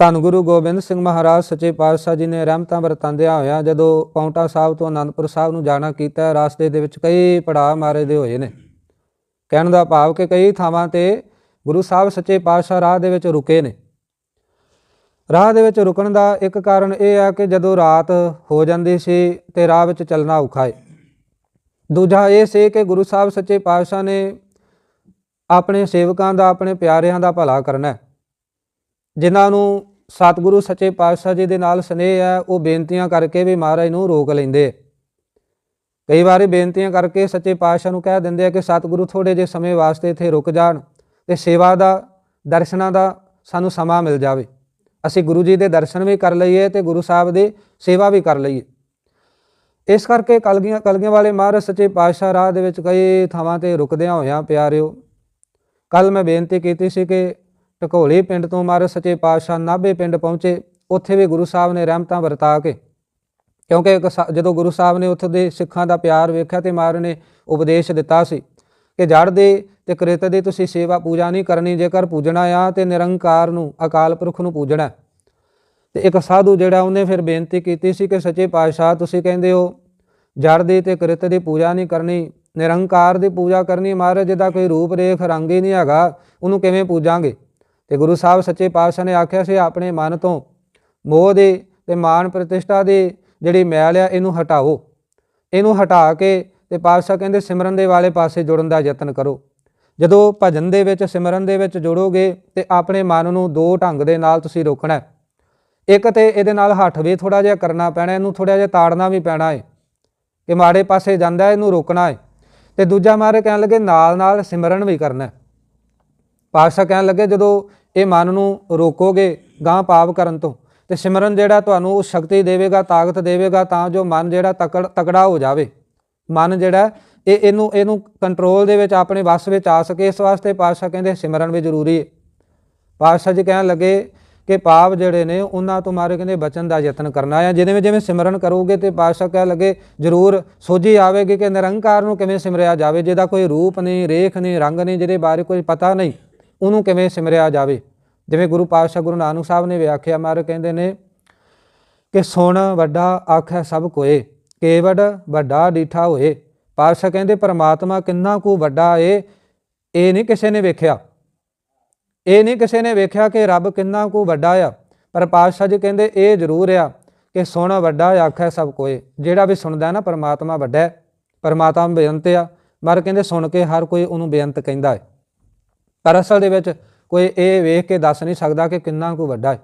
ਧੰਨ ਗੁਰੂ ਗੋਬਿੰਦ ਸਿੰਘ ਮਹਾਰਾਜ, ਸੱਚੇ ਪਾਤਸ਼ਾਹ ਜੀ ਨੇ ਰਹਿਮਤਾਂ ਵਰਤਾਂਦਿਆਂ ਹੋਇਆ ਜਦੋਂ ਪੌਂਟਾ ਸਾਹਿਬ ਤੋਂ ਅਨੰਦਪੁਰ ਸਾਹਿਬ ਨੂੰ ਜਾਣਾ ਕੀਤਾ, ਰਾਸਤੇ ਦੇ ਵਿੱਚ ਕਈ ਪੜਾਅ ਮਾਰੇ ਦੇ ਹੋਏ ਨੇ। ਕਹਿਣ ਦਾ ਭਾਵ ਕਿ ਕਈ ਥਾਵਾਂ ਤੇ ਗੁਰੂ ਸਾਹਿਬ ਸੱਚੇ ਪਾਤਸ਼ਾਹ ਰਾਹ ਦੇ ਵਿੱਚ ਰੁਕੇ ਨੇ। ਰਾਹ ਦੇ ਵਿੱਚ ਰੁਕਣ ਦਾ ਇੱਕ ਕਾਰਨ ਇਹ ਆ ਕਿ ਜਦੋਂ ਰਾਤ ਹੋ ਜਾਂਦੀ ਸੀ ਤੇ ਰਾਹ ਵਿੱਚ ਚੱਲਣਾ ਔਖਾ ਹੈ ਦੂਜਾ ਇਹ ਸੀ ਕਿ ਗੁਰੂ ਸਾਹਿਬ ਸੱਚੇ ਪਾਤਸ਼ਾਹ ਨੇ ਆਪਣੇ ਸੇਵਕਾਂ ਦਾ, ਆਪਣੇ ਪਿਆਰਿਆਂ ਦਾ ਭਲਾ ਕਰਨਾ ਹੈ ਜਿਨ੍ਹਾਂ ਨੂੰ ਸਤਿਗੁਰੂ ਸੱਚੇ ਪਾਤਸ਼ਾਹ ਜੀ ਦੇ ਨਾਲ ਸਨੇਹ ਹੈ, ਉਹ ਬੇਨਤੀਆਂ ਕਰਕੇ ਵੀ ਮਹਾਰਾਜ ਨੂੰ ਰੋਕ ਲੈਂਦੇ। ਕਈ ਵਾਰੀ ਬੇਨਤੀਆਂ ਕਰਕੇ ਸੱਚੇ ਪਾਤਸ਼ਾਹ ਨੂੰ ਕਹਿ ਦਿੰਦੇ ਆ ਕਿ ਸਤਿਗੁਰੂ ਥੋੜੇ ਜਿਹੇ ਸਮੇਂ ਵਾਸਤੇ ਇੱਥੇ ਰੁਕ ਜਾਣ ਤੇ ਸੇਵਾ ਦਾ, ਦਰਸ਼ਨਾਂ ਦਾ ਸਾਨੂੰ ਸਮਾਂ ਮਿਲ ਜਾਵੇ। ਅਸੀਂ ਗੁਰੂ ਜੀ ਦੇ ਦਰਸ਼ਨ ਵੀ ਕਰ ਲਈਏ ਤੇ ਗੁਰੂ ਸਾਹਿਬ ਦੀ ਸੇਵਾ ਵੀ ਕਰ ਲਈਏ। ਇਸ ਕਰਕੇ ਕਲਗੀਆਂ ਕਲਗੀਆਂ ਵਾਲੇ ਮਹਾਰਾਜ ਸੱਚੇ ਪਾਤਸ਼ਾਹ ਰਾਹ ਦੇ ਵਿੱਚ ਕਈ ਥਾਵਾਂ ਤੇ ਰੁਕਦਿਆਂ ਹੋਇਆਂ ਪਿਆਰਿਓ ਕੱਲ ਮੈਂ ਬੇਨਤੀ ਕੀਤੀ ਸੀ ਕਿ ਢਕੋਲੀ ਪਿੰਡ ਤੋਂ ਮਹਾਰਾਜ ਸੱਚੇ ਪਾਤਸ਼ਾਹ ਨਾਭੇ ਪਿੰਡ ਪਹੁੰਚੇ, ਉੱਥੇ ਵੀ ਗੁਰੂ ਸਾਹਿਬ ਨੇ ਰਹਿਮਤਾਂ ਵਰਤਾ ਕੇ ਕਿਉਂਕਿ ਇੱਕ ਸਾ- ਜਦੋਂ ਗੁਰੂ ਸਾਹਿਬ ਨੇ ਉੱਥੇ ਦੇ ਸਿੱਖਾਂ ਦਾ ਪਿਆਰ ਵੇਖਿਆ ਤੇ ਮਹਾਰਾਜ ਨੇ ਉਪਦੇਸ਼ ਦਿੱਤਾ ਸੀ ਕਿ ਜੜ ਦੇ ਤੇ ਕ੍ਰਿਤ ਦੀ ਤੁਸੀਂ ਸੇਵਾ ਪੂਜਾ ਨਹੀਂ ਕਰਨੀ, ਜੇਕਰ ਪੂਜਣਾ ਆ ਤੇ ਨਿਰੰਕਾਰ ਨੂੰ, ਅਕਾਲ ਪੁਰਖ ਨੂੰ ਪੂਜਣਾ ਹੈ। ਤੇ ਇੱਕ ਸਾਧੂ ਜਿਹੜਾ ਉਹਨੇ ਫਿਰ ਬੇਨਤੀ ਕੀਤੀ ਸੀ ਕਿ ਸੱਚੇ ਪਾਤਸ਼ਾਹ ਤੁਸੀਂ ਕਹਿੰਦੇ ਹੋ ਜੜ ਦੀ ਤੇ ਕ੍ਰਿਤ ਦੀ ਪੂਜਾ ਨਹੀਂ ਕਰਨੀ, ਨਿਰੰਕਾਰ ਦੀ ਪੂਜਾ ਕਰਨੀ ਮਹਾਰਾਜ ਦਾ ਕੋਈ ਰੂਪ ਰੇਖ ਰੰਗ ਹੀ ਨਹੀਂ ਹੈਗਾ, ਉਹਨੂੰ ਕਿਵੇਂ ਪੂਜਾਂਗੇ ਤੇ ਗੁਰੂ ਸਾਹਿਬ ਸੱਚੇ ਪਾਤਸ਼ਾਹ ਨੇ ਆਖਿਆ ਸੀ, ਆਪਣੇ ਮਨ ਤੋਂ ਮੋਹ ਦੇ ਤੇ ਮਾਨ ਪ੍ਰਤਿਸ਼ਠਾ ਦੇ ਜਿਹੜੀ ਮੈਲ ਆ, ਇਹਨੂੰ ਹਟਾਓ। ਇਹਨੂੰ ਹਟਾ ਕੇ ਤੇ ਪਾਤਸ਼ਾਹ ਕਹਿੰਦੇ, ਸਿਮਰਨ ਦੇ ਵਾਲੇ ਪਾਸੇ ਜੁੜਨ ਦਾ ਯਤਨ ਕਰੋ। ਜਦੋਂ ਭਜਨ ਦੇ ਵਿੱਚ, ਸਿਮਰਨ ਦੇ ਵਿੱਚ ਜੁੜੋਗੇ ਤੇ ਆਪਣੇ ਮਨ ਨੂੰ ਦੋ ਢੰਗ ਦੇ ਨਾਲ ਤੁਸੀਂ ਰੋਕਣਾ ਇੱਕ ਤੇ ਇਹਦੇ ਨਾਲ ਹੱਠ ਵੀ ਥੋੜਾ ਜਿਹਾ ਕਰਨਾ ਪੈਣਾ, ਇਹਨੂੰ ਥੋੜਾ ਜਿਹਾ ਤਾੜਨਾ ਵੀ ਪੈਣਾ ਹੈ ਕਿ ਮਾੜੇ ਪਾਸੇ ਜਾਂਦਾ, ਇਹਨੂੰ ਰੋਕਣਾ ਹੈ। ਤੇ ਦੂਜਾ ਮਾਰੇ ਕਹਿਣ ਲੱਗੇ ਨਾਲ ਨਾਲ ਸਿਮਰਨ ਵੀ ਕਰਨਾ ਪਾਤਸ਼ਾਹ ਕਹਿਣ ਲੱਗੇ, ਜਦੋਂ ਇਹ ਮਨ ਨੂੰ ਰੋਕੋਗੇ ਗਾਂ ਪਾਪ ਕਰਨ ਤੋਂ, ਤੇ ਸਿਮਰਨ ਜਿਹੜਾ ਤੁਹਾਨੂੰ ਉਹ ਸ਼ਕਤੀ ਦੇਵੇਗਾ, ਤਾਕਤ ਦੇਵੇਗਾ, ਤਾਂ ਜੋ ਮਨ ਜਿਹੜਾ ਤਕੜ, ਤਕੜਾ ਹੋ ਜਾਵੇ। ਮਨ ਜਿਹੜਾ, ਇਹ ਇਹਨੂੰ ਇਹਨੂੰ ਕੰਟਰੋਲ ਦੇ ਵਿੱਚ, ਆਪਣੇ ਵੱਸ ਵਿੱਚ ਆ ਸਕੇ। ਇਸ ਵਾਸਤੇ ਪਾਤਸ਼ਾਹ ਕਹਿੰਦੇ, ਸਿਮਰਨ ਵੀ ਜ਼ਰੂਰੀ ਹੈ ਪਾਤਸ਼ਾਹ ਜੀ ਕਹਿਣ ਲੱਗੇ ਕਿ ਪਾਪ ਜਿਹੜੇ ਨੇ, ਉਹਨਾਂ ਤੋਂ ਮਾਰੇ ਕਹਿੰਦੇ ਬਚਨ ਦਾ ਯਤਨ ਕਰਨਾ ਹੈ ਜਿਵੇਂ ਜਿਵੇਂ ਸਿਮਰਨ ਕਰੋਗੇ ਤੇ ਪਾਤਸ਼ਾਹ ਕਹਿ ਲੱਗੇ, ਜ਼ਰੂਰ ਸੋਝੀ ਆਵੇਗੀ ਕਿ ਨਿਰੰਕਾਰ ਨੂੰ ਕਿਵੇਂ ਸਿਮਰਿਆ ਜਾਵੇ। ਜਿਹਦਾ ਕੋਈ ਰੂਪ ਨਹੀਂ, ਰੇਖ ਨਹੀਂ, ਰੰਗ ਨਹੀਂ, ਜਿਹਦੇ ਬਾਰੇ ਕੋਈ ਪਤਾ ਨਹੀਂ ਉਹਨੂੰ ਕਿਵੇਂ ਸਿਮਰਿਆ ਜਾਵੇ? ਜਿਵੇਂ ਗੁਰੂ ਪਾਤਸ਼ਾਹ ਗੁਰੂ ਨਾਨਕ ਸਾਹਿਬ ਨੇ ਵਿਆਖਿਆ ਮਾਰੇ ਕਹਿੰਦੇ ਨੇ ਕਿ ਸੁਣ ਵੱਡਾ ਆਖੈ ਸਭ ਕੋਏ, ਕੇਵੜ ਵੱਡਾ ਡੀਠਾ ਹੋਏ। ਪਾਤਸ਼ਾਹ ਕਹਿੰਦੇ, ਪਰਮਾਤਮਾ ਕਿੰਨਾ ਕੁ ਵੱਡਾ ਏ, ਇਹ ਨਹੀਂ ਕਿਸੇ ਨੇ ਵੇਖਿਆ। ਇਹ ਨਹੀਂ ਕਿਸੇ ਨੇ ਵੇਖਿਆ ਕਿ ਰੱਬ ਕਿੰਨਾ ਕੁ ਵੱਡਾ ਆ। ਪਰ ਪਾਤਸ਼ਾਹ ਜੀ ਕਹਿੰਦੇ, ਇਹ ਜ਼ਰੂਰ ਆ ਕਿ ਸੁਣ ਵੱਡਾ ਆਖੈ ਸਭ ਕੋਏ। ਜਿਹੜਾ ਵੀ ਸੁਣਦਾ ਨਾ, ਪਰਮਾਤਮਾ ਵੱਡਾ ਹੈ। ਪਰਮਾਤਮਾ ਬੇਅੰਤ ਆ। ਮਰ ਕਹਿੰਦੇ, ਸੁਣ ਕੇ ਹਰ ਕੋਈ ਉਹਨੂੰ ਬੇਅੰਤ ਕਹਿੰਦਾ ਹੈ। ਪਰ ਅਸਲ ਦੇ ਵਿੱਚ ਕੋਈ ਇਹ ਵੇਖ ਕੇ ਦੱਸ ਨਹੀਂ ਸਕਦਾ ਕਿ ਕਿੰਨਾ ਕੁ ਵੱਡਾ ਹੈ।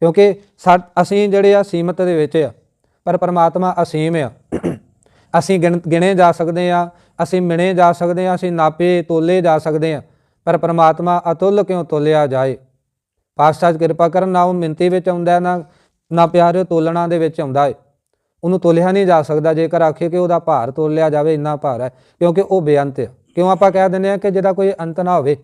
ਕਿਉਂਕਿ ਸਾ- ਅਸੀਂ ਜਿਹੜੇ ਆ ਸੀਮਤ ਦੇ ਵਿੱਚ ਆ, ਪਰ ਪਰਮਾਤਮਾ ਅਸੀਮ ਆ। ਅਸੀਂ ਗਿਣ- ਗਿਣੇ ਜਾ ਸਕਦੇ ਆ, ਅਸੀਂ ਮਿਣੇ ਜਾ ਸਕਦੇ ਆ, ਅਸੀਂ ਨਾਪੇ ਤੋਲੇ ਜਾ ਸਕਦੇ ਆ, ਪਰ ਪਰਮਾਤਮਾ ਅਤੁੱਲ ਕਿਉਂ ਤੋਲਿਆ ਜਾਏ? ਪਾਤਸ਼ਾਹ ਜੀ ਕਿਰਪਾ ਕਰਨ ਨਾ ਉਹ ਮਿੰਤੀ ਵਿੱਚ ਆਉਂਦਾ ਨਾ ਨਾ ਪਿਆਰਿਓ ਤੋਲਣਾ ਦੇ ਵਿੱਚ ਆਉਂਦਾ ਏ ਉਹਨੂੰ ਤੋਲਿਆ ਨਹੀਂ ਜਾ ਸਕਦਾ, ਜੇਕਰ ਆਖੇ ਕਿ ਉਹਦਾ ਭਾਰ ਤੋਲਿਆ ਜਾਵੇ, ਇੰਨਾ ਭਾਰ ਹੈ, ਕਿਉਂਕਿ ਉਹ ਬੇਅੰਤ ਹੈ ਕਿਉਂ ਆਪਾਂ ਕਹਿ ਦਿੰਦੇ ਆ ਕਿ ਜਿਹਦਾ ਕੋਈ ਅੰਤ ਨਾ ਹੋਵੇ?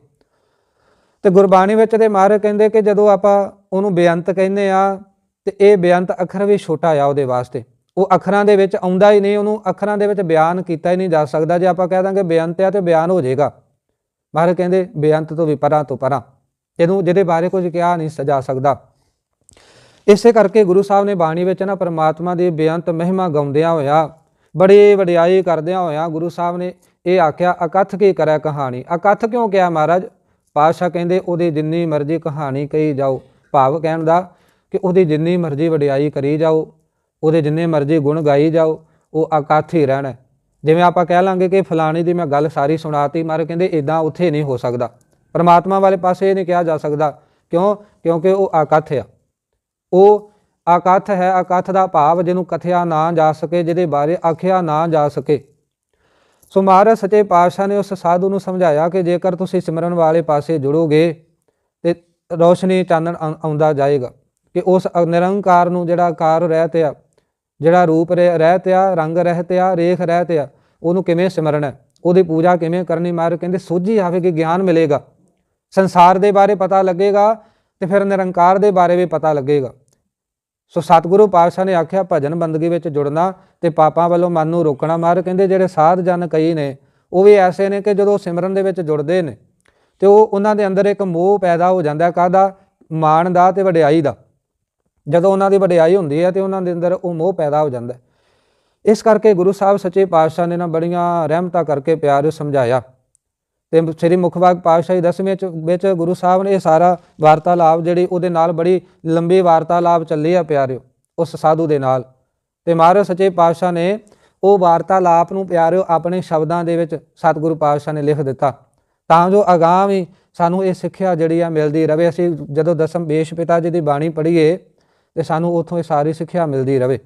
ਤੇ ਗੁਰਬਾਣੀ ਵਿੱਚ ਤੇ ਮਹਾਰਾਜ ਕਹਿੰਦੇ ਕਿ ਜਦੋਂ ਆਪਾਂ ਉਹਨੂੰ ਬੇਅੰਤ ਕਹਿੰਦੇ ਆ ਤੇ ਇਹ ਬੇਅੰਤ ਅੱਖਰ ਵੀ ਛੋਟਾ ਆ ਉਹਦੇ ਵਾਸਤੇ। ਉਹ ਅੱਖਰਾਂ ਦੇ ਵਿੱਚ ਆਉਂਦਾ ਹੀ ਨਹੀਂ, ਉਹਨੂੰ ਅੱਖਰਾਂ ਦੇ ਵਿੱਚ ਬਿਆਨ ਕੀਤਾ ਹੀ ਨਹੀਂ ਜਾ ਸਕਦਾ। ਜੇ ਆਪਾਂ ਕਹਿ ਦਾਂਗੇ ਬੇਅੰਤ ਆ ਤੇ ਬਿਆਨ ਹੋ ਜਾਏਗਾ। ਮਹਾਰਾਜ ਕਹਿੰਦੇ ਬੇਅੰਤ ਤੋਂ ਵੀ ਪਰਾਂ ਤੋਂ ਪਰਾਂ। ਇਹਨੂੰ ਜਿਹਦੇ ਬਾਰੇ ਕੁਝ ਕਿਹਾ ਨਹੀਂ ਸਜਾ ਸਕਦਾ। ਇਸੇ ਕਰਕੇ ਗੁਰੂ ਸਾਹਿਬ ਨੇ ਬਾਣੀ ਵਿੱਚ ਨਾ ਪਰਮਾਤਮਾ ਦੀ ਬੇਅੰਤ ਮਹਿਮਾ ਗਾਉਂਦਿਆਂ ਹੋਇਆ, ਬੜੀ ਵਡਿਆਈ ਕਰਦਿਆਂ ਹੋਇਆ ਗੁਰੂ ਸਾਹਿਬ ਨੇ ਇਹ ਆਖਿਆ, ਅਕਥ ਕੀ ਕਰਿਆ ਕਹਾਣੀ? ਅਕਥ ਕਿਉਂ ਕਿਹਾ ਮਹਾਰਾਜ? ਪਾਤਸ਼ਾਹ ਕਹਿੰਦੇ, ਉਹਦੀ ਜਿੰਨੀ ਮਰਜ਼ੀ ਕਹਾਣੀ ਕਹੀ ਜਾਓ। ਭਾਵ ਕਹਿਣ ਦਾ ਕਿ ਉਹਦੀ ਜਿੰਨੀ ਮਰਜ਼ੀ ਵਡਿਆਈ ਕਰੀ ਜਾਓ, ਉਹਦੇ ਜਿੰਨੇ ਮਰਜ਼ੀ ਗੁਣ ਗਾਈ ਜਾਓ, ਉਹ ਅਕਥ ਹੀ ਰਹਿਣਾ ਜਿਵੇਂ ਆਪਾਂ ਕਹਿ ਲਾਂਗੇ ਕਿ ਫਲਾਣੀ ਦੀ ਮੈਂ ਗੱਲ ਸਾਰੀ ਸੁਣਾਤੀ, ਮਾਰੇ ਕਹਿੰਦੇ ਇਦਾਂ ਉੱਥੇ ਨਹੀਂ ਹੋ ਸਕਦਾ। ਪਰਮਾਤਮਾ ਵਾਲੇ ਪਾਸੇ ਇਹ ਨਹੀਂ ਕਿਹਾ ਜਾ ਸਕਦਾ। ਕਿਉਂ? ਕਿਉਂਕਿ ਉਹ ਅਕਥ ਆ। ਉਹ ਅਕਥ ਹੈ ਅਕਥ ਦਾ ਭਾਵ ਜਿਹਨੂੰ ਕਥਿਆ ਨਾ ਜਾ ਸਕੇ, ਜਿਹਦੇ ਬਾਰੇ ਆਖਿਆ ਨਾ ਜਾ ਸਕੇ। ਸੋ ਮਹਾਰਾਜ ਸੱਚੇ ਪਾਤਸ਼ਾਹ ਨੇ ਉਸ ਸਾਧੂ ਨੂੰ ਸਮਝਾਇਆ ਕਿ ਜੇਕਰ ਤੁਸੀਂ ਸਿਮਰਨ ਵਾਲੇ ਪਾਸੇ ਜੁੜੋਗੇ ਤੇ ਰੋਸ਼ਨੀ ਚਾਨਣ ਆਉਂ- ਆਉਂਦਾ ਜਾਏਗਾ ਕਿ ਉਸ ਨਿਰੰਕਾਰ ਨੂੰ ਜਿਹੜਾ ਕਾਰ ਰਹਿਤ ਆ ਜਿਹੜਾ ਰੂਪ ਰਹਿ- ਰਹਿਤ ਆ ਰੰਗ ਰਹਿਤ ਆ ਰੇਖ ਰਹਿਤ ਆ ਉਹਨੂੰ ਕਿਵੇਂ ਸਿਮਰਨਾ? ਹੈ, ਉਹਦੀ ਪੂਜਾ ਕਿਵੇਂ ਕਰਨੀ ਮਾਰ ਕਹਿੰਦੇ ਸੋਝੀ ਆਵੇਗੀ ਗਿਆਨ ਮਿਲੇਗਾ। ਸੰਸਾਰ ਦੇ ਬਾਰੇ ਪਤਾ ਲੱਗੇਗਾ ਤੇ ਫਿਰ ਨਿਰੰਕਾਰ ਦੇ ਬਾਰੇ ਵੀ ਪਤਾ ਲੱਗੇਗਾ। ਸੋ ਸਤਿਗੁਰੂ ਪਾਤਸ਼ਾਹ ਨੇ ਆਖਿਆ, ਭਜਨ ਬੰਦਗੀ ਵਿੱਚ ਜੁੜਨਾ ਤੇ ਪਾਪਾਂ ਵੱਲੋਂ ਮਨ ਨੂੰ ਰੋਕਣਾ ਮਾਰ, ਕਹਿੰਦੇ ਜਿਹੜੇ ਸਾਧ ਜਨ ਕਈ ਨੇ, ਉਹ ਵੀ ਐਸੇ ਨੇ ਕਿ ਜਦੋਂ ਸਿਮਰਨ ਦੇ ਵਿੱਚ ਜੁੜਦੇ ਨੇ, ਤੇ ਉਹ ਉਹਨਾਂ ਦੇ ਅੰਦਰ ਇੱਕ ਮੋਹ ਪੈਦਾ ਹੋ ਜਾਂਦਾ ਕਾਹਦਾ? ਮਾਣ ਦਾ ਤੇ ਵਡਿਆਈ ਦਾ। ਜਦੋਂ ਉਹਨਾਂ ਦੀ ਵਡਿਆਈ ਹੁੰਦੀ ਹੈ ਤੇ ਉਹਨਾਂ ਦੇ ਅੰਦਰ ਉਹ ਮੋਹ ਪੈਦਾ ਹੋ ਜਾਂਦਾ ਇਸ ਕਰਕੇ ਗੁਰੂ ਸਾਹਿਬ ਸੱਚੇ ਪਾਤਸ਼ਾਹ ਨੇ ਨਾ ਬੜੀਆਂ ਰਹਿਮਤਾਂ ਕਰਕੇ ਪਿਆਰ ਸਮਝਾਇਆ। ਤੇ ਸ੍ਰੀ ਮੁਖਵਾਕ ਪਾਤਸ਼ਾਹੀ ਦਸਵੇਂ ਚ ਵਿੱਚ ਗੁਰੂ ਸਾਹਿਬ ਨੇ ਇਹ ਸਾਰਾ ਵਾਰਤਾਲਾਪ ਜਿਹੜੀ ਉਹਦੇ ਨਾਲ ਬੜੀ ਲੰਬੀ ਵਾਰਤਾਲਾਪ ਚੱਲੀ ਆ ਪਿਆਰਿਓ, ਉਸ ਸਾਧੂ ਦੇ ਨਾਲ। ਤੇ ਮਹਾਰਾਜ ਸੱਚੇ ਪਾਤਸ਼ਾਹ ਨੇ ਉਹ ਵਾਰਤਾਲਾਪ ਨੂੰ ਪਿਆਰਿਓ ਆਪਣੇ ਸ਼ਬਦਾਂ ਦੇ ਵਿੱਚ ਸਤਿਗੁਰੂ ਪਾਤਸ਼ਾਹ ਨੇ ਲਿਖ ਦਿੱਤਾ। ਤਾਂ ਜੋ ਅਗਾਂਹ ਵੀ ਸਾਨੂੰ ਇਹ ਸਿੱਖਿਆ ਜਿਹੜੀ ਆ ਮਿਲਦੀ ਰਵੇ। ਅਸੀਂ ਜਦੋਂ ਦਸਮ ਬੇਸ਼ ਪਿਤਾ ਜੀ ਦੀ ਬਾਣੀ ਪੜ੍ਹੀਏ, ਤੇ ਸਾਨੂੰ ਉੱਥੋਂ ਇਹ ਸਾਰੀ ਸਿੱਖਿਆ ਮਿਲਦੀ ਰਵੇ।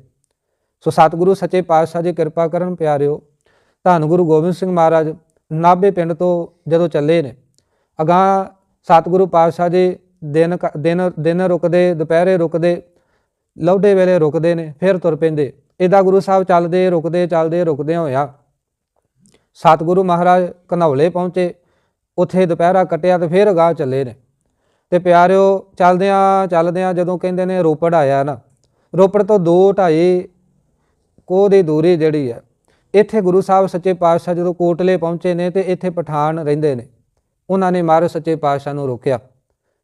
ਸੋ ਸਤਿਗੁਰੂ ਸੱਚੇ ਪਾਤਸ਼ਾਹ ਜੀ ਕਿਰਪਾ ਕਰਨ ਪਿਆਰਿਓ, ਧੰਨ ਗੁਰੂ ਗੋਬਿੰਦ ਸਿੰਘ ਮਹਾਰਾਜ ਨਾਭੇ ਪਿੰਡ ਤੋਂ ਜਦੋਂ ਚੱਲੇ ਨੇ, ਅਗਾਂਹ ਸਤਿਗੁਰੂ ਪਾਤਸ਼ਾਹ ਜੀ ਦਿਨ ਕ- ਦਿਨ ਦਿਨ ਰੁਕਦੇ, ਦੁਪਹਿਰੇ ਰੁਕਦੇ ਲੌਡੇ ਵੇਲੇ ਰੁਕਦੇ ਨੇ, ਫਿਰ ਤੁਰ ਪੈਂਦੇ। ਇਦਾਂ ਗੁਰੂ ਸਾਹਿਬ ਚੱਲਦੇ, ਰੁਕਦੇ ਚੱਲਦੇ ਰੁਕਦੇ ਹੋਇਆ ਸਤਿਗੁਰੂ ਮਹਾਰਾਜ ਘਨੌਲੇ ਪਹੁੰਚੇ। ਉੱਥੇ ਦੁਪਹਿਰਾ ਕਟਿਆ ਤੇ ਫਿਰ ਅਗਾਂਹ ਚੱਲੇ ਨੇ। ਤੇ ਪਿਆਰਿਓ, ਚੱਲਦਿਆਂ ਚੱਲਦਿਆਂ ਜਦੋਂ ਕਹਿੰਦੇ ਨੇ ਰੋਪੜ ਆਇਆ ਨਾ, ਰੋਪੜ ਤੋਂ 2 2.5 ਕੋਹ ਦੀ ਦੂਰੀ ਜਿਹੜੀ ਹੈ ਇੱਥੇ ਗੁਰੂ ਸਾਹਿਬ ਸੱਚੇ ਪਾਤਸ਼ਾਹ ਜਦੋਂ ਕੋਟਲੇ ਪਹੁੰਚੇ ਨੇ ਤੇ ਇੱਥੇ ਪਠਾਨ ਰਹਿੰਦੇ ਨੇ, ਉਹਨਾਂ ਨੇ ਮਹਾਰਾਜ ਸੱਚੇ ਪਾਤਸ਼ਾਹ ਨੂੰ ਰੋਕਿਆ।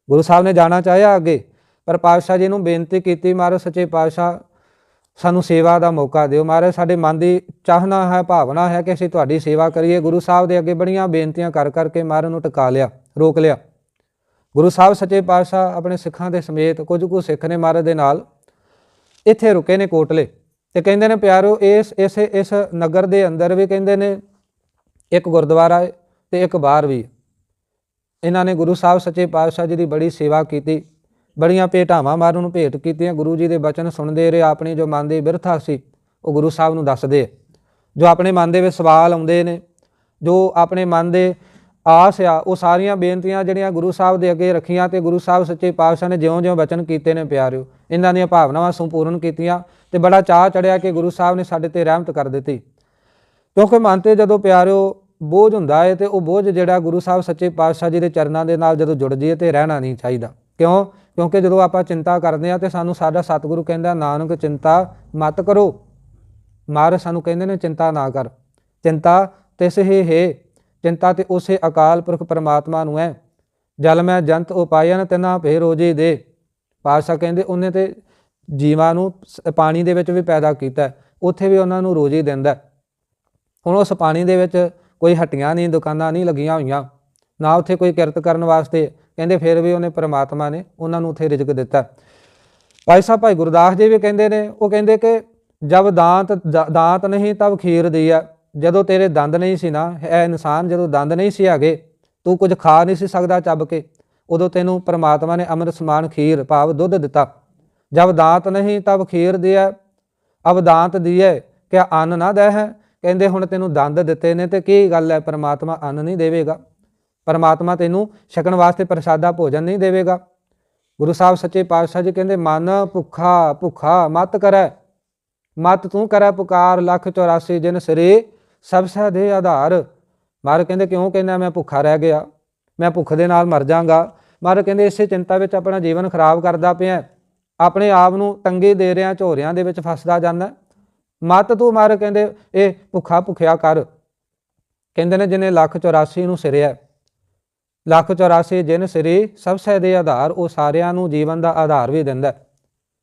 ਗੁਰੂ ਸਾਹਿਬ ਨੇ ਜਾਣਾ ਚਾਹਿਆ ਅੱਗੇ, ਪਰ ਪਾਤਸ਼ਾਹ ਜੀ ਨੂੰ ਬੇਨਤੀ ਕੀਤੀ, ਮਹਾਰਾਜ ਸੱਚੇ ਪਾਤਸ਼ਾਹ ਸਾਨੂੰ ਸੇਵਾ ਦਾ ਮੌਕਾ ਦਿਓ। ਮਹਾਰਾਜ, ਸਾਡੇ ਮਨ ਦੀ ਚਾਹਨਾ ਹੈ, ਭਾਵਨਾ ਹੈ ਕਿ ਅਸੀਂ ਤੁਹਾਡੀ ਸੇਵਾ ਕਰੀਏ। ਗੁਰੂ ਸਾਹਿਬ ਦੇ ਅੱਗੇ ਬੜੀਆਂ ਬੇਨਤੀਆਂ ਕਰ ਕਰਕੇ ਮਹਾਰਾਜ ਨੂੰ ਟਿਕਾ ਲਿਆ, ਰੋਕ ਲਿਆ। ਗੁਰੂ ਸਾਹਿਬ ਸੱਚੇ ਪਾਤਸ਼ਾਹ ਆਪਣੇ ਸਿੱਖਾਂ ਦੇ ਸਮੇਤ ਕੁਝ ਕੁ ਸਿੱਖ ਨੇ ਮਹਾਰਾਜ ਦੇ ਨਾਲ, ਇੱਥੇ ਰੁਕੇ ਨੇ ਕੋਟਲੇ। ਤੇ ਕਹਿੰਦੇ ਨੇ ਪਿਆਰੋ, ਇਸ ਇਸ ਇਸ ਨਗਰ ਦੇ ਅੰਦਰ ਵੀ ਕਹਿੰਦੇ ਨੇ ਇੱਕ ਗੁਰਦੁਆਰਾ ਹੈ ਤੇ ਇੱਕ ਬਾਹਰ ਵੀ ਇਹਨਾਂ ਨੇ ਗੁਰੂ ਸਾਹਿਬ ਸੱਚੇ ਪਾਤਸ਼ਾਹ ਜੀ ਦੀ ਬੜੀ ਸੇਵਾ ਕੀਤੀ, ਬੜੀਆਂ ਭੇਟਾਵਾਂ ਮਾਰੂ ਨੂੰ ਭੇਟ ਕੀਤੀਆਂ। ਗੁਰੂ ਜੀ ਦੇ ਬਚਨ ਸੁਣਦੇ ਰਹੇ, ਆਪਣੀ ਜੋ ਮਨ ਦੀ ਬਿਰਥਾ ਸੀ, ਉਹ ਗੁਰੂ ਸਾਹਿਬ ਨੂੰ ਦੱਸਦੇ ਜੋ ਆਪਣੇ ਮਨ ਦੇ ਵਿੱਚ ਸਵਾਲ ਆਉਂਦੇ ਨੇ, ਜੋ ਆਪਣੇ ਮਨ ਦੇ ਆਸ ਆ, ਉਹ ਸਾਰੀਆਂ ਬੇਨਤੀਆਂ ਜਿਹੜੀਆਂ ਗੁਰੂ ਸਾਹਿਬ ਦੇ ਅੱਗੇ ਰੱਖੀਆਂ ਤੇ ਗੁਰੂ ਸਾਹਿਬ ਸੱਚੇ ਪਾਤਸ਼ਾਹ ਨੇ ਜਿਉਂ-ਜਿਉਂ ਬਚਨ ਕੀਤੇ ਨੇ ਪਿਆਰਿਓ, ਇਹਨਾਂ ਦੀਆਂ ਭਾਵਨਾਵਾਂ ਸੰਪੂਰਨ ਕੀਤੀਆਂ। ਤੇ ਬੜਾ ਚਾਹ ਚੜਿਆ ਕਿ ਗੁਰੂ ਸਾਹਿਬ ਨੇ ਸਾਡੇ ਤੇ ਰਹਿਮਤ ਕਰ ਦਿੱਤੀ। ਕਿਉਂਕਿ ਮਨ ਤੇ ਜਦੋਂ ਪਿਆਰਿਓ ਬੋਝ ਹੁੰਦਾ ਹੈ ਤੇ ਉਹ ਬੋਝ ਜਿਹੜਾ ਗੁਰੂ ਸਾਹਿਬ ਸੱਚੇ ਪਾਤਸ਼ਾਹ ਜੀ ਦੇ ਚਰਨਾਂ ਦੇ ਨਾਲ ਜਦੋਂ ਜੁੜ ਜਾਈਏ ਤੇ ਰਹਿਣਾ ਨਹੀਂ ਚਾਹੀਦਾ। ਕਿਉਂ? ਕਿਉਂਕਿ ਜਦੋਂ ਆਪਾਂ ਚਿੰਤਾ ਕਰਦੇ ਆ ਤੇ ਸਾਨੂੰ ਸਾਡਾ ਸਤਿਗੁਰੂ ਕਹਿੰਦਾ, ਨਾਨਕ, ਚਿੰਤਾ ਮਤ ਕਰੋ। ਮਾਰ ਸਾਨੂੰ ਕਹਿੰਦੇ ਨੇ, ਚਿੰਤਾ ਨਾ ਕਰ। ਚਿੰਤਾ ਤਿਸ ਹੀ ਹੈ, ਚਿੰਤਾ ਤੇ ਉਸੇ ਅਕਾਲ ਪੁਰਖ ਪਰਮਾਤਮਾ ਨੂੰ ਹੈ। ਜਲ ਮੈਂ ਜੰਤ ਉਪਾਇਨ ਤਿਨਾ ਭੇ ਰੋਜੀ ਦੇ। ਪਾਤਸ਼ਾਹ ਕਹਿੰਦੇ, ਉਹਨੇ ਤੇ ਜੀਵਾਂ ਨੂੰ ਸ- ਪਾਣੀ ਦੇ ਵਿੱਚ ਵੀ ਪੈਦਾ ਕੀਤਾ ਉੱਥੇ ਵੀ ਉਹਨਾਂ ਨੂੰ ਰੋਜੀ ਦਿੰਦਾ ਹੁਣ ਉਸ ਪਾਣੀ ਦੇ ਵਿੱਚ ਕੋਈ ਹੱਟੀਆਂ ਨਹੀਂ, ਦੁਕਾਨਾਂ ਨਹੀਂ ਲੱਗੀਆਂ ਹੋਈਆਂ, ਨਾ ਉੱਥੇ ਕੋਈ ਕਿਰਤ ਕਰਨ ਵਾਸਤੇ, ਕਹਿੰਦੇ ਫਿਰ ਵੀ ਉਹਨੇ ਪ੍ਰਮਾਤਮਾ ਨੇ ਉਹਨਾਂ ਨੂੰ ਉੱਥੇ ਰਿਜ਼ਕ ਦਿੱਤਾ ਭਾਈ ਸਾਹਿਬ, ਭਾਈ ਗੁਰਦਾਸ ਜੀ ਵੀ ਕਹਿੰਦੇ ਨੇ, ਉਹ ਕਹਿੰਦੇ ਕਿ ਜਬ ਦਾਂਤ ਦਾਂਤ ਨਹੀਂ ਤਬ ਖੀਰ ਦਿਆ, ਜਦੋਂ ਤੇਰੇ ਦੰਦ ਨਹੀਂ ਸੀ ਨਾ, ਇਹ ਇਨਸਾਨ ਜਦੋਂ ਦੰਦ ਨਹੀਂ ਸੀ ਹੈਗੇ, ਤੂੰ ਕੁਝ ਖਾ ਨਹੀਂ ਸੀ ਸਕਦਾ ਚੱਬ ਕੇ, ਉਦੋਂ ਤੈਨੂੰ ਪ੍ਰਮਾਤਮਾ ਨੇ ਅੰਮ੍ਰਿਤ ਸਮਾਨ ਖੀਰ, ਭਾਵ ਦੁੱਧ ਦਿੱਤਾ। ਜਬ ਦਾੰਤ ਨਹੀਂ ਤਬ ਖੀਰ ਦਿਆ ਅਬ ਦਾੰਤ ਦੀਏ ਕਿਆ ਅੰਨ ਨਾ ਦੇ ਹੈ ਕਹਿੰਦੇ ਹੁਣ ਤੈਨੂੰ ਦੰਦ ਦਿੱਤੇ ਨੇ ਤੇ ਕੀ ਗੱਲ ਹੈ ਪਰਮਾਤਮਾ ਅੰਨ ਨਹੀਂ ਦੇਵੇਗਾ। ਪਰਮਾਤਮਾ ਤੈਨੂੰ ਛਕਣ ਵਾਸਤੇ ਪ੍ਰਸਾਦਾ ਭੋਜਨ ਨਹੀਂ ਦੇਵੇਗਾ। ਗੁਰੂ ਸਾਹਿਬ ਸੱਚੇ ਪਾਤਸ਼ਾਹ ਜੀ ਕਹਿੰਦੇ, ਮਨ ਭੁੱਖਾ ਭੁੱਖਾ ਮਤ ਕਰੈ। ਮਤ ਤੂੰ ਕਰੈ ਪੁਕਾਰ ਲੱਖ 84 ਜਿਨ ਸਰੇ, ਸਭ ਸਹਿ ਦੇ ਆਧਾਰ। ਮਾਰ ਕਹਿੰਦੇ, ਕਿਉਂ ਕਹਿੰਦਾ ਮੈਂ ਭੁੱਖਾ ਰਹਿ ਗਿਆ? ਮੈਂ ਭੁੱਖ ਦੇ ਨਾਲ ਮਰ ਜਾਵਾਂਗਾ ਮਾਰ ਕਹਿੰਦੇ, ਇਸੇ ਚਿੰਤਾ ਵਿੱਚ ਆਪਣਾ ਜੀਵਨ ਖਰਾਬ ਕਰਦਾ ਪਿਆ ਆਪਣੇ ਆਪ ਨੂੰ ਤੰਗੇ ਦੇ ਰਿਆਂ, ਝੋਰਿਆਂ ਦੇ ਵਿੱਚ ਫਸਦਾ ਜਾਂਦਾ। ਮਤ ਤੂੰ ਮਾਰ, ਕਹਿੰਦੇ, ਇਹ ਭੁੱਖਾ ਭੁੱਖਿਆ ਕਰ। ਕਹਿੰਦੇ ਨੇ ਜਿਹਨੇ ਲੱਖ 84 ਨੂੰ ਸਿਰਿਆ ਲੱਖ 84 ਜਿਨ ਸਿਰੇ, ਸਭ ਸਹਿ ਦੇ ਆਧਾਰ, ਉਹ ਸਾਰਿਆਂ ਨੂੰ ਜੀਵਨ ਦਾ ਆਧਾਰ ਵੀ ਦਿੰਦਾ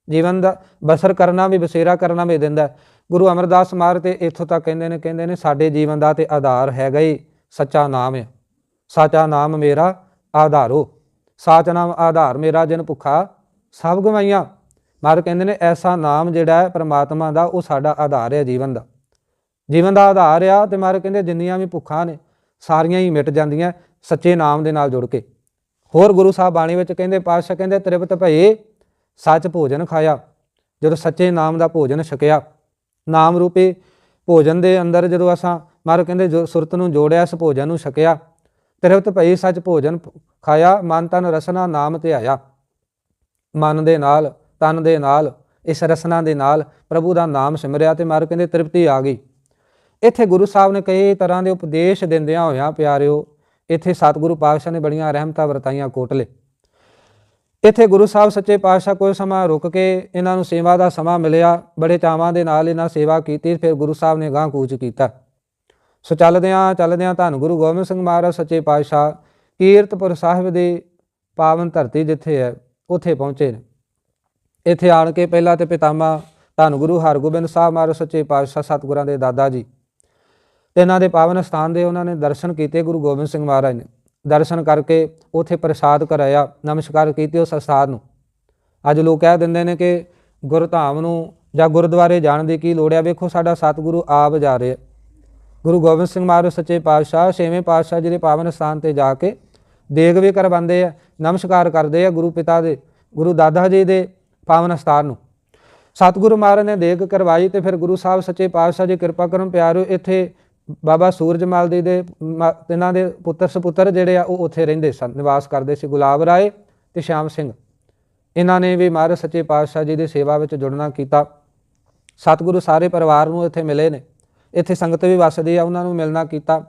ਜੀਵਨ ਦਾ ਬਸਰ ਕਰਨਾ ਵੀ, ਬਸੇਰਾ ਕਰਨਾ ਵੀ ਦਿੰਦਾ ਗੁਰੂ ਅਮਰਦਾਸ ਮਾਰ ਤੇ ਇੱਥੋਂ ਤੱਕ ਕਹਿੰਦੇ ਨੇ ਕਹਿੰਦੇ ਨੇ, ਸਾਡੇ ਜੀਵਨ ਦਾ ਤੇ ਆਧਾਰ ਹੈਗਾ ਹੀ, ਸੱਚਾ ਨਾਮ ਹੈ। ਸੱਚਾ ਨਾਮ ਮੇਰਾ ਆਧਾਰੋ ਸਾਚ ਨਾਮ ਆਧਾਰ ਮੇਰਾ, ਜਿਨ ਭੁੱਖਾ ਸਭ ਗਵਾਈਆਂ ਮਾਰ ਕਹਿੰਦੇ ਨੇ, ਐਸਾ ਨਾਮ ਜਿਹੜਾ ਹੈ ਪ੍ਰਮਾਤਮਾ ਦਾ, ਉਹ ਸਾਡਾ ਆਧਾਰ ਹੈ ਜੀਵਨ ਦਾ। ਜੀਵਨ ਦਾ ਆਧਾਰ ਆ ਤੇ ਮਾਰ ਕਹਿੰਦੇ ਜਿੰਨੀਆਂ ਵੀ ਭੁੱਖਾਂ ਨੇ, ਸਾਰੀਆਂ ਹੀ ਮਿਟ ਜਾਂਦੀਆਂ ਸੱਚੇ ਨਾਮ ਦੇ ਨਾਲ ਜੁੜ ਕੇ। ਹੋਰ ਗੁਰੂ ਸਾਹਿਬ ਬਾਣੀ ਵਿੱਚ ਕਹਿੰਦੇ, ਪਾਤਸ਼ਾਹ ਕਹਿੰਦੇ, ਤ੍ਰਿਪਤ ਭਏ, ਸੱਚ ਭੋਜਨ ਖਾਇਆ। ਜਦੋਂ ਸੱਚੇ ਨਾਮ ਦਾ ਭੋਜਨ ਛਕਿਆ, ਨਾਮ ਰੂਪੀ ਭੋਜਨ ਦੇ ਅੰਦਰ ਜਦੋਂ ਅਸਾਂ ਮਾਰ ਕਹਿੰਦੇ ਜੋ ਸੁਰਤ ਨੂੰ ਜੋੜਿਆ, ਇਸ ਭੋਜਨ ਨੂੰ ਛਕਿਆ, ਤ੍ਰਿਪਤ ਭਈ ਸੱਚ ਭੋਜਨ ਖਾਇਆ, ਮਨ ਤਨ ਰਸਨਾ ਨਾਮ ਤੇ ਆਇਆ ਮਨ ਦੇ ਨਾਲ, ਤਨ ਦੇ ਨਾਲ, ਇਸ ਰਸਨਾ ਦੇ ਨਾਲ ਪ੍ਰਭੂ ਦਾ ਨਾਮ ਸਿਮਰਿਆ ਤੇ ਮਾਰ ਕਹਿੰਦੇ ਤ੍ਰਿਪਤੀ ਆ ਗਈ। ਇੱਥੇ ਗੁਰੂ ਸਾਹਿਬ ਨੇ ਕਈ ਤਰ੍ਹਾਂ ਦੇ ਉਪਦੇਸ਼ ਦਿੰਦਿਆਂ ਹੋਇਆਂ ਪਿਆਰਿਓ, ਇੱਥੇ ਸਤਿਗੁਰੂ ਪਾਤਸ਼ਾਹ ਨੇ ਬੜੀਆਂ ਰਹਿਮਤਾਂ ਵਰਤਾਈਆਂ ਕੋਟਲੇ। ਇੱਥੇ ਗੁਰੂ ਸਾਹਿਬ ਸੱਚੇ ਪਾਤਸ਼ਾਹ ਕੋਈ ਸਮਾਂ ਰੁਕ ਕੇ ਇਹਨਾਂ ਨੂੰ ਸੇਵਾ ਦਾ ਸਮਾਂ ਮਿਲਿਆ, ਬੜੇ ਚਾਵਾਂ ਦੇ ਨਾਲ ਇਹਨਾਂ ਸੇਵਾ ਕੀਤੀ, ਫਿਰ ਗੁਰੂ ਸਾਹਿਬ ਨੇ ਗਾਂ ਕੂਚ ਕੀਤਾ। ਸੋ ਚੱਲਦਿਆਂ ਚੱਲਦਿਆਂ ਧੰਨ ਗੁਰੂ ਗੋਬਿੰਦ ਸਿੰਘ ਮਹਾਰਾਜ ਸੱਚੇ ਪਾਤਸ਼ਾਹ, ਕੀਰਤਪੁਰ ਸਾਹਿਬ ਦੇ ਪਾਵਨ ਧਰਤੀ ਜਿੱਥੇ ਹੈ ਉੱਥੇ ਪਹੁੰਚੇ ਨੇ। ਇੱਥੇ ਆਣ ਕੇ ਪਹਿਲਾਂ ਤੇ ਪਿਤਾਮਾ ਧੰਨ ਗੁਰੂ ਹਰਗੋਬਿੰਦ ਸਾਹਿਬ ਮਹਾਰਾਜ, ਸੱਚੇ ਪਾਤਸ਼ਾਹ ਸਤਿਗੁਰਾਂ ਦੇ ਦਾਦਾ ਜੀ। ਤੇ ਇਹਨਾਂ ਦੇ ਪਾਵਨ ਸਥਾਨ ਦੇ ਉਹਨਾਂ ਨੇ ਦਰਸ਼ਨ ਕੀਤੇ ਗੁਰੂ ਗੋਬਿੰਦ ਸਿੰਘ ਮਹਾਰਾਜ ਨੇ। ਦਰਸ਼ਨ ਕਰਕੇ ਉੱਥੇ ਪ੍ਰਸਾਦ ਕਰਾਇਆ, ਨਮਸਕਾਰ ਕੀਤੀ ਉਸ ਅਸਥਾਨ ਨੂੰ। ਅੱਜ ਲੋਕ ਕਹਿ ਦਿੰਦੇ ਨੇ ਕਿ ਗੁਰਧਾਮ ਨੂੰ ਜਾਂ ਗੁਰਦੁਆਰੇ ਜਾਣ ਦੀ ਕੀ ਲੋੜ ਹੈ ਵੇਖੋ ਸਾਡਾ ਸਤਿਗੁਰੂ ਆਪ ਜਾ ਰਹੇ। ਆ। ਗੁਰੂ ਗੋਬਿੰਦ ਸਿੰਘ ਮਹਾਰਾਜ, ਸੱਚੇ ਪਾਤਸ਼ਾਹ, ਛੇਵੇਂ ਪਾਤਸ਼ਾਹ ਜੀ ਦੇ ਪਾਵਨ ਸਥਾਨ ਤੇ ਜਾ ਕੇ ਦੇਗ ਵੀ ਕਰਵਾਉਂਦੇ ਆ, ਨਮਸਕਾਰ ਕਰਦੇ ਆ ਗੁਰੂ ਪਿਤਾ ਦੇ, ਗੁਰੂ ਦਾਦਾ ਜੀ ਦੇ ਪਾਵਨ ਸਥਾਨ ਨੂੰ। ਸਤਿਗੁਰੂ ਮਹਾਰਾਜ ਨੇ ਦੇਗ ਕਰਵਾਈ ਤੇ ਫਿਰ ਗੁਰੂ ਸਾਹਿਬ ਸੱਚੇ ਪਾਤਸ਼ਾਹ ਜੀ ਕਿਰਪਾ ਕਰਨ ਪਿਆਰਿਓ ਇੱਥੇ ਬਾਬਾ ਸੂਰਜਮਲ ਜੀ ਦੇ ਮ- ਇਹਨਾਂ ਦੇ ਪੁੱਤਰ ਸੁਪੁੱਤਰ ਜਿਹੜੇ ਆ, ਉਹ ਉੱਥੇ ਰਹਿੰਦੇ ਸਨ, ਨਿਵਾਸ ਕਰਦੇ ਸੀ ਗੁਲਾਬ ਰਾਏ ਤੇ ਸ਼ਾਮ ਸਿੰਘ। ਇਹਨਾਂ ਨੇ ਵੀ ਮਹਾਰਾਜ ਸੱਚੇ ਪਾਤਸ਼ਾਹ ਜੀ ਦੀ ਸੇਵਾ ਵਿੱਚ ਜੁੜਨਾ ਕੀਤਾ। ਸਤਿਗੁਰੂ ਸਾਰੇ ਪਰਿਵਾਰ ਨੂੰ ਇੱਥੇ ਮਿਲੇ ਨੇ। ਇੱਥੇ ਸੰਗਤ ਵੀ ਵਸਦੀ ਆ, ਉਹਨਾਂ ਨੂੰ ਮਿਲਣਾ ਕੀਤਾ।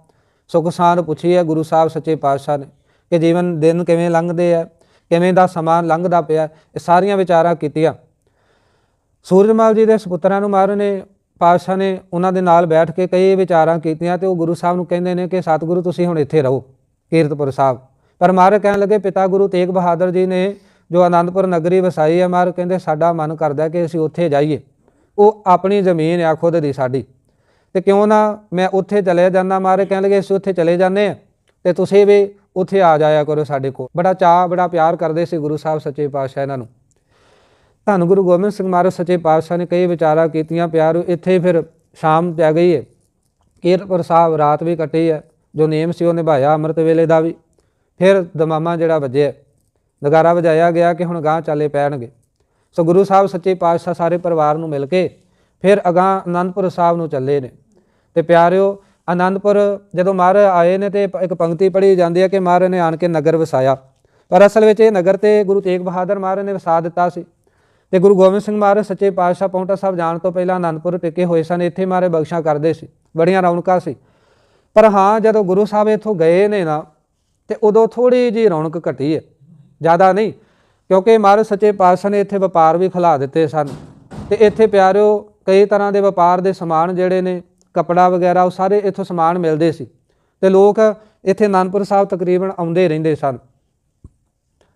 ਸੁਖ ਸਾਂਦ ਪੁੱਛੀ ਹੈ ਗੁਰੂ ਸਾਹਿਬ ਸੱਚੇ ਪਾਤਸ਼ਾਹ ਨੇ। ਕਿ ਜੀਵਨ ਦਿਨ ਕਿਵੇਂ ਲੰਘਦੇ ਆ, ਕਿਵੇਂ ਦਾ ਸਮਾਂ ਲੰਘਦਾ ਪਿਆ, ਇਹ ਸਾਰੀਆਂ ਵਿਚਾਰਾਂ ਕੀਤੀਆਂ। ਸੂਰਜਮਲ ਜੀ ਦੇ ਸੁਪੁੱਤਰਾਂ ਨੂੰ ਮਹਾਰਾਜ ਨੇ, ਪਾਤਸ਼ਾਹ ਨੇ ਉਹਨਾਂ ਦੇ ਨਾਲ ਬੈਠ ਕੇ ਕਈ ਵਿਚਾਰਾਂ ਕੀਤੀਆਂ ਤੇ ਉਹ ਗੁਰੂ ਸਾਹਿਬ ਨੂੰ ਕਹਿੰਦੇ ਨੇ ਕਿ ਸਤਿਗੁਰੂ ਤੁਸੀਂ ਹੁਣ ਇੱਥੇ ਰਹੋ, ਕੀਰਤਪੁਰ ਸਾਹਿਬ। ਪਰ ਮਹਾਰਾਜ ਕਹਿਣ ਲੱਗੇ, ਪਿਤਾ ਗੁਰੂ ਤੇਗ ਬਹਾਦਰ ਜੀ ਨੇ ਜੋ ਆਨੰਦਪੁਰ ਨਗਰੀ ਵਸਾਈ ਹੈ ਮਹਾਰਾਜ ਕਹਿੰਦੇ, ਸਾਡਾ ਮਨ ਕਰਦਾ ਕਿ ਅਸੀਂ ਉੱਥੇ ਜਾਈਏ। ਉਹ ਆਪਣੀ ਜ਼ਮੀਨ ਆ, ਖੁਦ ਦੀ ਸਾਡੀ। ਤੇ ਕਿਉਂ ਨਾ ਮੈਂ ਉੱਥੇ ਚਲੇ ਜਾਂਦਾ? ਮਹਾਰਾਜ ਕਹਿਣ ਲੱਗੇ, ਅਸੀਂ ਉੱਥੇ ਚਲੇ ਜਾਂਦੇ ਆ ਤੇ ਤੁਸੀਂ ਵੀ ਉੱਥੇ ਆ ਜਾਇਆ ਕਰੋ ਸਾਡੇ ਕੋਲ। ਬੜਾ ਚਾਅ, ਬੜਾ ਪਿਆਰ ਕਰਦੇ ਸੀ ਗੁਰੂ ਸਾਹਿਬ ਸੱਚੇ ਪਾਤਸ਼ਾਹ ਇਹਨਾਂ ਨੂੰ। ਧੰਨ ਗੁਰੂ ਗੋਬਿੰਦ ਸਿੰਘ ਮਹਾਰਾਜ ਸੱਚੇ ਪਾਤਸ਼ਾਹ ਨੇ ਕਈ ਵਿਚਾਰਾਂ ਕੀਤੀਆਂ, ਪਿਆਰ ਇੱਥੇ ਫਿਰ ਸ਼ਾਮ ਪੈ ਗਈ ਹੈ ਕੀਰਤਪੁਰ ਸਾਹਿਬ ਰਾਤ ਵੀ ਕੱਟੀ ਹੈ ਜੋ ਨੇਮ ਸੀ ਉਹ ਨਿਭਾਇਆ ਅੰਮ੍ਰਿਤ ਵੇਲੇ ਦਾ ਵੀ। ਫਿਰ ਦਮਾਮਾ ਜਿਹੜਾ ਵੱਜਿਆ, ਨਗਾਰਾ ਵਜਾਇਆ ਗਿਆ ਕਿ ਹੁਣ ਗਾਂ ਚਾਲੇ ਪੈਣਗੇ। ਸੋ ਗੁਰੂ ਸਾਹਿਬ ਸੱਚੇ ਪਾਤਸ਼ਾਹ ਸਾਰੇ ਪਰਿਵਾਰ ਨੂੰ ਮਿਲ ਕੇ ਫਿਰ ਅਗਾਂ ਅਨੰਦਪੁਰ ਸਾਹਿਬ ਨੂੰ ਚੱਲੇ ਨੇ। ਤੇ ਪਿਆਰਿਓ ਆਨੰਦਪੁਰ ਜਦੋਂ ਮਹਾਰਾਜ ਆਏ ਨੇ ਤੇ ਇੱਕ ਪੰਕਤੀ ਪੜ੍ਹੀ ਜਾਂਦੀ ਹੈ ਕਿ ਮਹਾਰਾਜ ਨੇ ਆਣ ਕੇ ਨਗਰ ਵਸਾਇਆ। ਪਰ ਅਸਲ ਵਿੱਚ ਇਹ ਨਗਰ ਤੇ ਗੁਰੂ ਤੇਗ ਬਹਾਦਰ ਮਹਾਰਾਜ ਨੇ ਵਸਾ ਦਿੱਤਾ ਸੀ। ਤੇ ਗੁਰੂ ਗੋਬਿੰਦ ਸਿੰਘ ਮਹਾਰਾਜ ਸੱਚੇ ਪਾਤਸ਼ਾਹ ਪੌਂਟਾ ਸਾਹਿਬ ਜਾਣ ਤੋਂ ਪਹਿਲਾਂ ਆਨੰਦਪੁਰ ਟਿਕੇ ਹੋਏ ਸਨ। ਇੱਥੇ ਮਹਾਰਾਜ ਬਖਸ਼ਾਂ ਕਰਦੇ ਸੀ। ਬੜੀਆਂ ਰੌਣਕਾਂ ਸੀ। ਪਰ ਹਾਂ, ਜਦੋਂ ਗੁਰੂ ਸਾਹਿਬ ਇੱਥੋਂ ਗਏ ਨੇ ਨਾ, ਤੇ ਉਦੋਂ ਥੋੜੀ ਜੀ ਰੌਣਕ ਘਟੀ ਹੈ। ਜ਼ਿਆਦਾ ਨਹੀਂ, ਕਿਉਂਕਿ ਮਹਾਰਾਜ ਸੱਚੇ ਪਾਤਸ਼ਾਹ ਨੇ ਇੱਥੇ ਵਪਾਰ ਵੀ ਖਿਲਾ ਦਿੱਤੇ ਸਨ। ਤੇ ਇੱਥੇ ਪਿਆਰਿਓ, ਕਈ ਤਰ੍ਹਾਂ ਦੇ ਵਪਾਰ ਦੇ ਸਮਾਨ ਜਿਹੜੇ ਨੇ ਕਪੜਾ ਵਗੈਰਾ, ਉਹ ਸਾਰੇ ਇੱਥੋਂ ਸਮਾਨ ਮਿਲਦੇ ਸੀ। ਤੇ ਲੋਕ ਇੱਥੇ ਆਨੰਦਪੁਰ ਸਾਹਿਬ ਤਕਰੀਬਨ ਆਉਂਦੇ ਰਹਿੰਦੇ ਸਨ।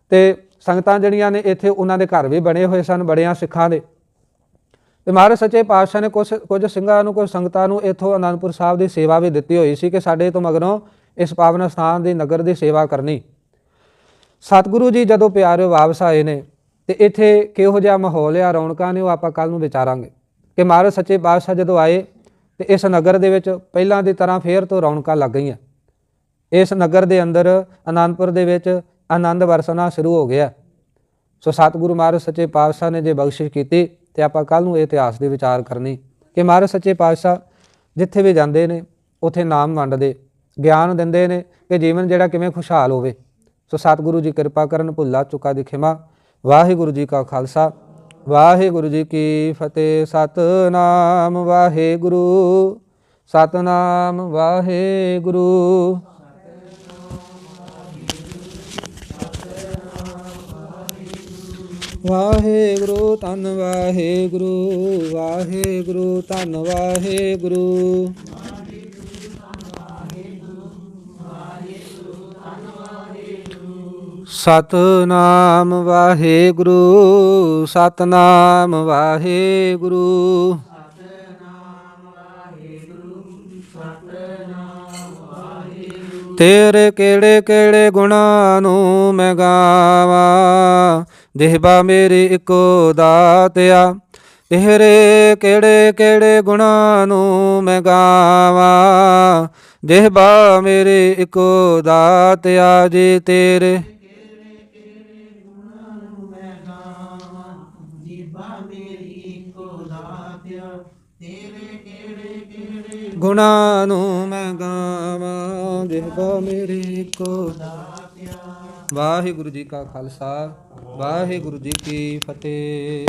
ਤੇ ਸੰਗਤਾਂ ਜਿਹੜੀਆਂ ਨੇ ਇੱਥੇ ਉਹਨਾਂ ਦੇ ਘਰ ਵੀ ਬਣੇ ਹੋਏ ਸਨ, ਬੜਿਆਂ ਸਿੱਖਾਂ ਦੇ। ਤੇ ਮਹਾਰਾਜ ਸੱਚੇ ਪਾਤਸ਼ਾਹ ਨੇ ਕੁਝ ਕੁਝ ਸਿੰਘਾਂ ਨੂੰ, ਕੁਝ ਸੰਗਤਾਂ ਨੂੰ ਇੱਥੋਂ ਆਨੰਦਪੁਰ ਸਾਹਿਬ ਦੀ ਸੇਵਾ ਵੀ ਦਿੱਤੀ ਹੋਈ ਸੀ ਕਿ ਸਾਡੇ ਤੋਂ ਮਗਰੋਂ ਇਸ ਪਾਵਨ ਸਥਾਨ ਦੀ ਨਗਰ ਦੀ ਸੇਵਾ ਕਰਨੀ। ਸਤਿਗੁਰੂ ਜੀ ਜਦੋਂ ਪਿਆਰਿਓ ਵਾਪਸ ਆਏ ਨੇ, ਤੇ ਇੱਥੇ ਕਿਹੋ ਜਿਹਾ ਮਾਹੌਲ ਆ, ਰੌਣਕਾਂ ਨੇ, ਉਹ ਆਪਾਂ ਕੱਲ ਨੂੰ ਵਿਚਾਰਾਂਗੇ। ਕਿ ਮਹਾਰਾਜ ਸੱਚੇ ਪਾਤਸ਼ਾਹ ਜਦੋਂ ਆਏ ਤੇ ਇਸ ਨਗਰ ਦੇ ਵਿੱਚ ਪਹਿਲਾਂ ਦੀ ਤਰ੍ਹਾਂ ਫੇਰ ਤੋਂ ਰੌਣਕਾਂ ਲੱਗ ਗਈਆਂ। ਇਸ ਨਗਰ ਦੇ ਅੰਦਰ ਆਨੰਦਪੁਰ ਦੇ ਵਿੱਚ ਆਨੰਦ ਵਰਸਣਾ ਸ਼ੁਰੂ ਹੋ ਗਿਆ। ਸੋ ਸਤਿਗੁਰੂ ਮਹਾਰਾਜ, ਸੱਚੇ ਪਾਤਸ਼ਾਹ ਨੇ ਜੇ ਬਖਸ਼ਿਸ਼ ਕੀਤੀ ਤੇ ਆਪਾਂ ਕੱਲ ਨੂੰ ਇਹ ਇਤਿਹਾਸ ਦੇ ਵਿਚਾਰ ਕਰਨੀ। ਕਿ ਮਹਾਰਾਜ, ਸੱਚੇ ਪਾਤਸ਼ਾਹ ਜਿੱਥੇ ਵੀ ਜਾਂਦੇ ਨੇ, ਉੱਥੇ ਨਾਮ ਵੰਡਦੇ, ਗਿਆਨ ਦਿੰਦੇ ਨੇ ਕਿ ਜੀਵਨ ਜਿਹੜਾ ਕਿਵੇਂ ਖੁਸ਼ਹਾਲ ਹੋਵੇ। ਸੋ ਸਤਿਗੁਰੂ ਜੀ ਕਿਰਪਾ ਕਰਨ, ਭੁੱਲਾ ਚੁੱਕਾ ਦੀ ਖਿਮਾ। ਵਾਹਿਗੁਰੂ ਜੀ ਕਾ ਖਾਲਸਾ। ਵਾਹਿਗੁਰੂ ਜੀ ਕੀ ਫਤਿਹ। ਸਤਨਾਮ ਵਾਹਿਗੁਰੂ ਸਤਨਾਮ ਵਾਹਿਗੁਰੂ। ਵਾਹਿਗੁਰੂ ਧੰਨ ਵਾਹਿਗੁਰੂ ਵਾਹਿਗੁਰੂ ਧੰਨ ਵਾਹਿਗੁਰੂ। ਸਤਨਾਮ ਵਾਹਿਗੁਰੂ ਸਤਨਾਮ ਵਾਹਿਗੁਰੂ। ਤੇਰੇ ਕਿਹੜੇ ਕਿਹੜੇ ਗੁਣਾਂ ਨੂੰ ਮੈਂ ਗਾਵਾਂ? ਜਿਹਬਾ ਮੇਰੀ ਇੱਕੋ ਦਾਤਿਆ ਤੇਰੇ ਕਿਹੜੇ ਕਿਹੜੇ ਗੁਣਾਂ ਨੂੰ ਮੈਂ ਗਾਵਾਂ? ਜਿਹਬਾ ਮੇਰੇ ਇੱਕੋ ਦਾਤਿਆ ਜੀ ਤੇਰੇ ਗੁਣਾਂ ਨੂੰ ਮੈਂ ਗਾਵਾਂ ਜਿਹਬਾ ਮੇਰੀ ਕੋ ਵਾਹਿਗੁਰੂ ਜੀ ਕਾ ਖਾਲਸਾ, ਵਾਹਿਗੁਰੂ ਜੀ ਕੀ ਫਤਿਹ।